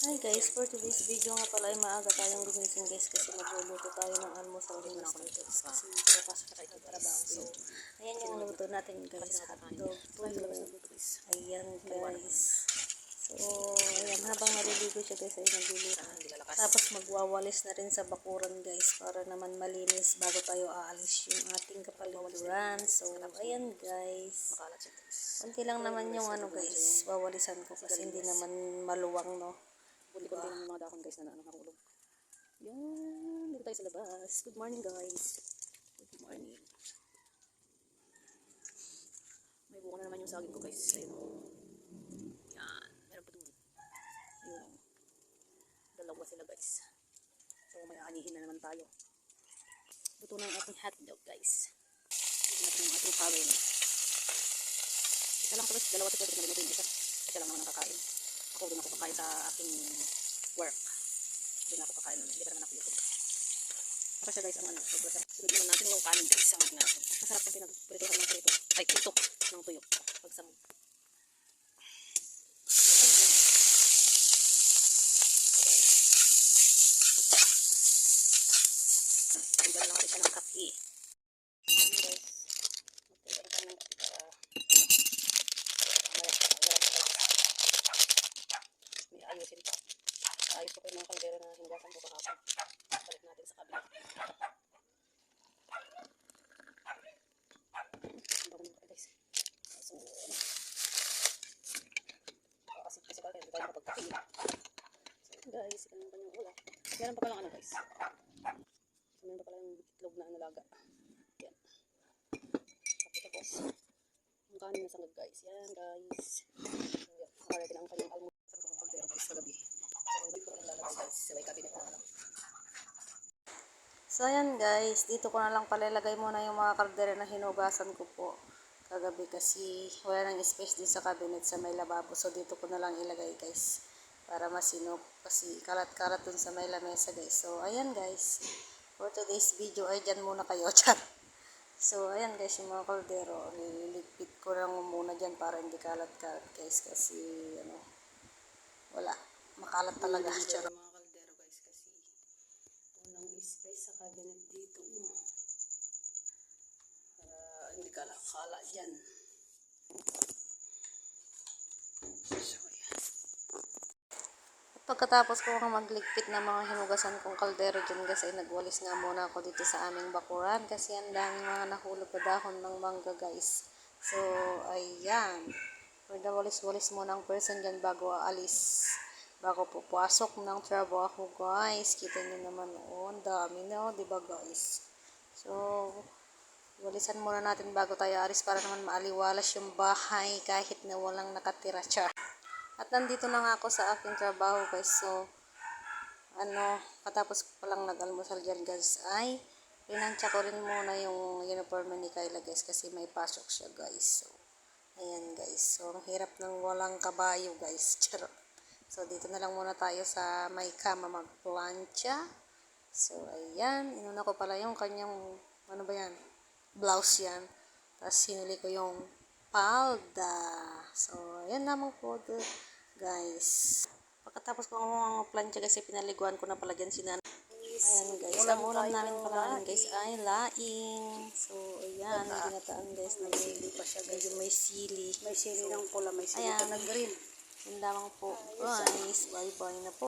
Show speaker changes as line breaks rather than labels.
Hi guys, for today's video nga pala ay maaga tayong gumising guys kasi magluluto tayo ng almusal din natin guys kasi papasok tayo ng trabaho. So, ayan yung luto natin guys, hotdog, tuyo. Ayan guys. So, ayan, habang naliligo siya guys ay nagluluto. Tapos magwawalis na rin sa bakuran guys para naman malinis bago tayo aalis yung ating kapaligiran. So, ayan guys. Kunti lang naman yung ano guys, wawalisan ko kasi hindi naman maluwang no.
Ko din yung mga dahon guys na ano, nakulog. Yan, dito tayo sa labas. Good morning guys. Good morning. May buko na naman yung saging ko guys. Ayun. Yan, meron pa dun. Ayun. Dalawa sila guys. So may aanihin na naman tayo. Luto na ang ating hotdog guys. Ito natin yung ating kawin. Isa lang to guys, dalawa to pwede na yung isa. Lang naman ang kakain. Ako din ako kakain sa aking work. Na ako kakain. Hindi pa naman ako. Para siya guys ang ano. Sobrang. Sunod naman natin yung kanin guys. Ang natin. Masarap yung pinagprituhan ng prito. Ay, prito ng tuyo. Pagsamog. Bigyan lang natin siya ng kape. Ayan, guys. Magtira tayo ng kape para mamaya may ayusin pa. Ayos ko yung mga kaldero na hinugasan ko kahapon. Balik natin sa kabila. Ang bago kape guys. So, kasi kasi bakit hindi tayo guys, ito naman yung ulam. Meron pa palang ano guys. So, meron pa palang itlog na analaga. Yan. Tapos, ang kanin na sangag guys. Yan guys. Yan. Nakaready na ang kanyang ko ng kaldero guys kagabi. So, dito ko naglalagay guys. Sa may cabinet na lang.
So ayan guys, dito ko na lang palalagay muna yung mga kaldero na hinugasan ko po kagabi kasi wala nang space din sa cabinet sa may lababo. So dito ko na lang ilagay guys para masinop kasi kalat-kalat dun sa may lamesa guys. So ayan guys, for today's video ay dyan muna kayo chat. So ayan guys yung mga kaldero, nililigpit ko lang muna dyan para hindi kalat-kalat guys kasi ano, wala, makalat talaga. Charot. mga kaldero guys kasi unang space sa cabinet dito. Para hindi kala-kala dyan. So, ayan. At pagkatapos ko ang magligpit ng mga hinugasan kong kaldero dyan ay nagwalis nga muna ako dito sa aming bakuran kasi ang daming mga nahulog na dahon ng mangga guys. So, ayan. Pagdawalis-walis muna ang person dyan bago aalis. Bago po pasok ng trabaho guys. Kita nyo naman, oh, ang dami na, oh, di ba guys? So, walisan muna natin bago tayo alis para naman maaliwalas yung bahay kahit na walang nakatira siya. At nandito na nga ako sa aking trabaho guys. So, ano, katapos ko palang nag-almusal dyan guys ay pinansya ko rin muna yung uniform ni Kyla guys kasi may pasok siya guys. So, ayan guys. So, ang hirap ng walang kabayo guys. Charot. So, dito na lang muna tayo sa may kama magplancha. So, ayan. Inuna ko pala yung kanyang, ano ba yan? Blouse yan. Tapos, sinuli ko yung palda. So, ayan lamang po, guys. Pagkatapos ko ang plancha kasi pinaliguan ko na pala dyan si Nana. Ayan guys, ang ulam namin pala ngayon guys ay laing. So, ayan, ginataan guys na may pa siya guys, yung may sili.
May sili ng pula, may
Ayan,
na green.
Yun lamang po. Guys, bye-bye na po.